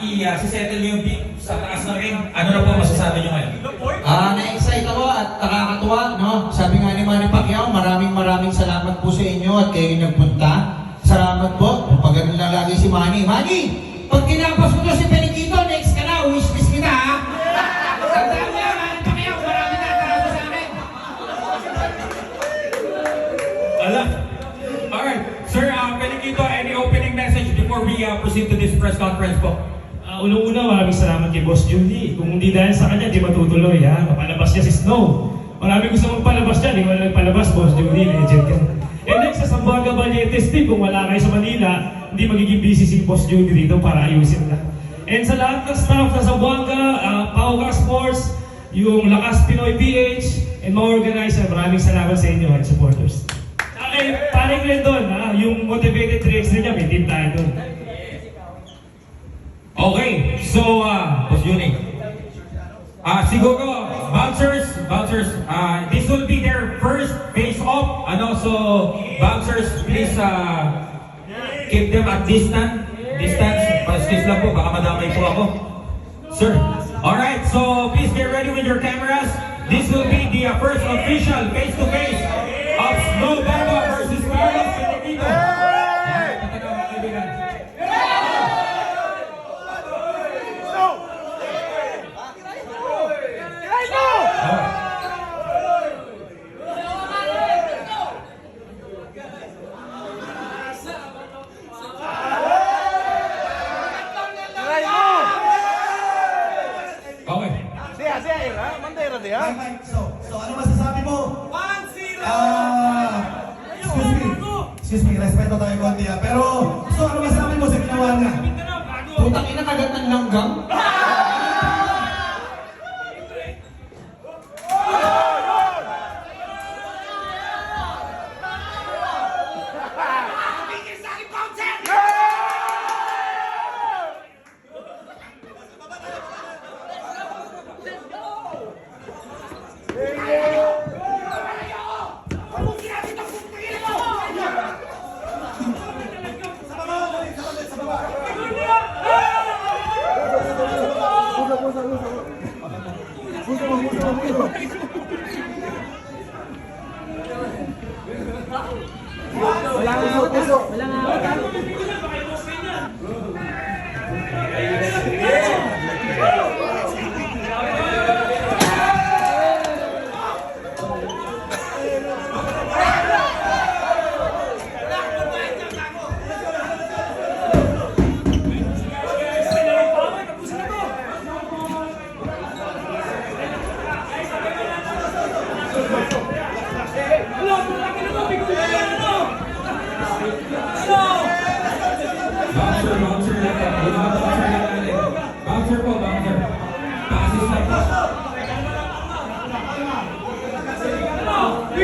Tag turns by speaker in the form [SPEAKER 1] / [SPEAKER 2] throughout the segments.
[SPEAKER 1] i-settle yung beat sa taas ng ring. Ano na po masasabi nyo ngayon?
[SPEAKER 2] Ah, na-excite ako at nakakatuwa, no? Sabi nga ni Manny Pacquiao, maraming maraming salamat po sa inyo at kayo yung nagpunta. Salamat po. Pag ganun lang lagi si Manny. Manny, pag kinapos mo to si Penikito, next ka na, wishlist kita, ha? Tandaan mo yan, Manny Pacquiao, marami na tarado sa akin.
[SPEAKER 1] Ala. Alright. Sir, uh, Pelikito, any opening message before we uh, proceed to this press conference po?
[SPEAKER 3] Unang-una, maraming salamat kay Boss Judy. Kung hindi dahil sa kanya, di matutuloy ha. Papalabas niya si Snow. Marami gusto magpalabas dyan, di wala nagpalabas, Boss Judy, legend ka. And next, sa Sambuanga Valletes team, kung wala kayo sa Manila, hindi magiging busy si Boss Judy dito para ayusin na. And sa lahat ng staff sa Sambuanga, uh, Pauka Sports, yung Lakas Pinoy PH, and mga organizer, maraming salamat sa inyo at supporters. Okay, paring rin doon, ha? yung motivated 3x niya, may team tayo doon.
[SPEAKER 1] Okay. So, uh, Boss Yuni. Ah, siguro, bouncers, bouncers, uh, this will be their first face-off. Ano, so, bouncers, please, uh, keep them at distance. Distance, paskis lang po, baka madamay po ako. Sir. Alright, so please get ready with your cameras. This will be the uh, first official face-to-face of Snow Bamba versus Carlos Filipino. Alright, tatagaw, mga kaibigan. Okay.
[SPEAKER 4] Era. Bandera dia.
[SPEAKER 5] Mike, Mike, so, so ano masasabi mo? 1-0! Ah, excuse me, excuse me, respeto tayo konti ah. Pero, so ano masasabi mo sa ginawa niya?
[SPEAKER 2] Putang ina, kagat ng langgam.
[SPEAKER 1] Bouncer, bouncer po. Bouncer po. Passes po.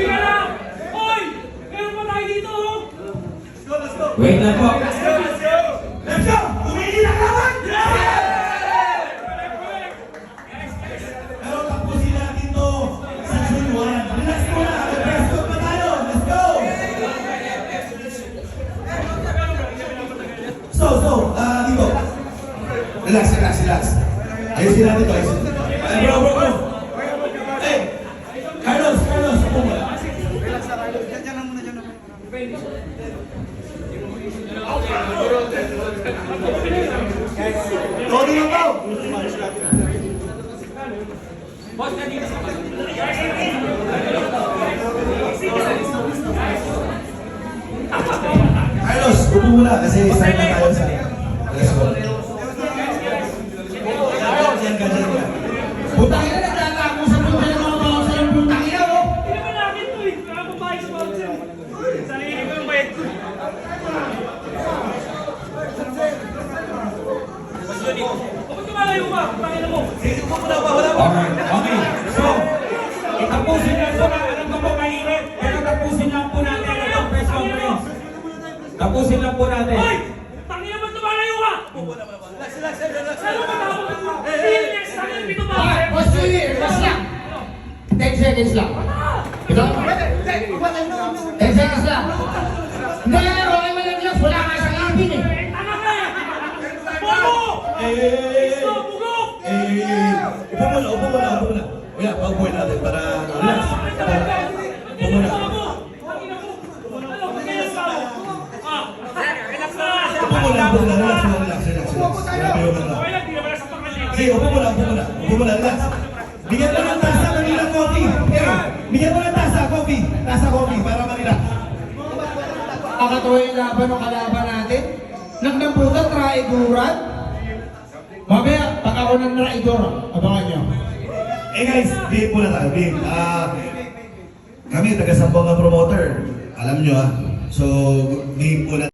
[SPEAKER 3] Na! Oh!
[SPEAKER 1] Wait lang po.
[SPEAKER 5] Relax, relax, relax. Ayusin natin to, ayusin. Ay, bro, bro, bro. Hey! Carlos, Carlos, upo mo. Tony na! Carlos, upo muna kasi start na tayo sa...
[SPEAKER 1] Alright, okay. So, itapusin lang po na, alam ko po mainit, pero tapusin lang po natin ang press conference. Tapusin lang po natin.
[SPEAKER 3] Hoy! Tangina mo tumalayo ka! Ano ba tawag mo? Phoenix! Tangina mo ito ba?
[SPEAKER 2] Okay, boss relax lang. 10 seconds lang. Ito? 10 seconds lang. Hindi,
[SPEAKER 5] Sige, upo mo lang, upo mo lang. Upo mo lang, relax. Bigyan mo ng tasa, Manila coffee. Pero, bigyan mo ng tasa, coffee. Tasa coffee, para Manila.
[SPEAKER 2] Nakatuloy yung laban kalaban natin. Nagnamputa, traiguran. Mamaya, pag ako ng traidor, abangan nyo.
[SPEAKER 5] Eh guys, game po na tayo, game. Ah, uh, kami, taga Sambuanga promoter. Alam nyo ah. So, game muna